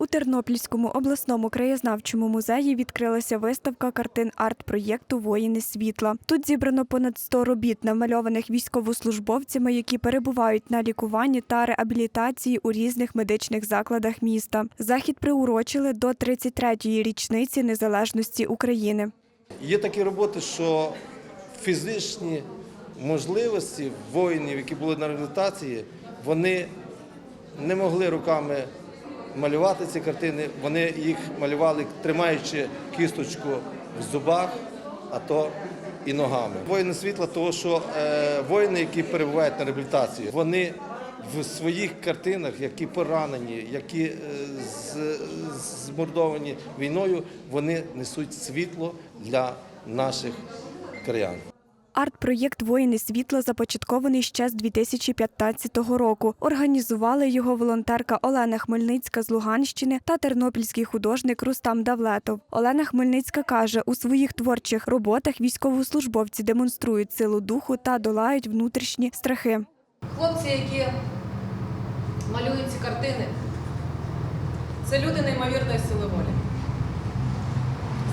У Тернопільському обласному краєзнавчому музеї відкрилася виставка картин арт-проєкту Воїни світла. Тут зібрано понад 100 робіт, намальованих військовослужбовцями, які перебувають на лікуванні та реабілітації у різних медичних закладах міста. Захід приурочили до 33-ї річниці незалежності України. Є такі роботи, що фізичні можливості воїнів, які були на реабілітації, вони не могли руками малювати ці картини. Вони їх малювали, тримаючи кісточку в зубах, а то і ногами. Воїни світла, того що е, воїни, які перебувають на реабілітації, вони в своїх картинах, які поранені, які е, змордовані війною, вони несуть світло для наших краян. Арт-проєкт Воїни світла започаткований ще з 2015 року. Організували його волонтерка Олена Хмельницька з Луганщини та тернопільський художник Рустам Давлетов. Олена Хмельницька каже, у своїх творчих роботах військовослужбовці демонструють силу духу та долають внутрішні страхи. Хлопці, які малюють ці картини, це люди неймовірної сили волі,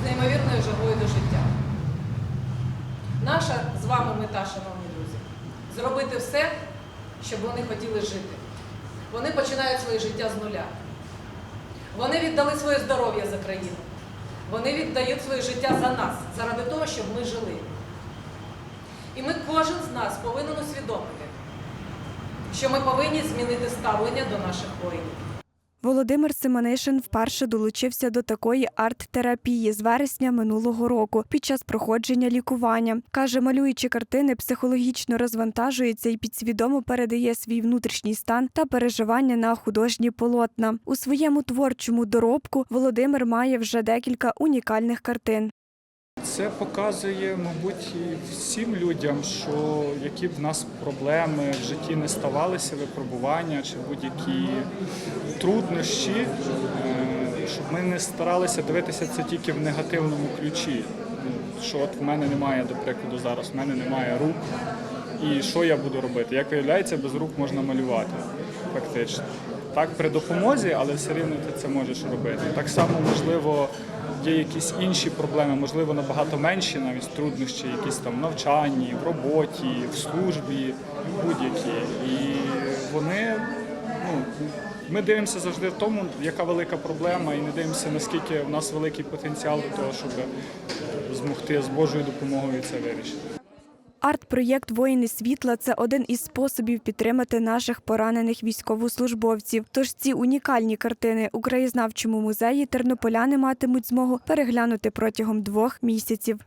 з неймовірною жагою до життя. Наша з вами мета, шановні друзі, зробити все, щоб вони хотіли жити. Вони починають своє життя з нуля. Вони віддали своє здоров'я за країну. Вони віддають своє життя за нас, заради того, щоб ми жили. І ми кожен з нас повинен усвідомити, що ми повинні змінити ставлення до наших воїнів. Володимир Симонишин вперше долучився до такої арт-терапії з вересня минулого року під час проходження лікування. Каже, малюючи картини, психологічно розвантажується і підсвідомо передає свій внутрішній стан та переживання на художні полотна. У своєму творчому доробку Володимир має вже декілька унікальних картин. Це показує, мабуть, всім людям, що які б в нас проблеми в житті не ставалися, випробування чи будь-які труднощі, е, щоб ми не старалися дивитися це тільки в негативному ключі. Що от в мене немає, до прикладу, зараз в мене немає рук. І що я буду робити? Як виявляється, без рук можна малювати, фактично. Так, при допомозі, але все рівно ти це можеш робити. Так само, можливо, є якісь інші проблеми, можливо, набагато менші, навіть труднощі, якісь там в навчанні, в роботі, в службі, будь-які. І вони, ну, ми дивимося завжди в тому, яка велика проблема, і не дивимося, наскільки в нас великий потенціал до того, щоб змогти з Божою допомогою це вирішити. Арт-проєкт Воїни світла це один із способів підтримати наших поранених військовослужбовців. Тож ці унікальні картини у краєзнавчому музеї тернополяни матимуть змогу переглянути протягом двох місяців.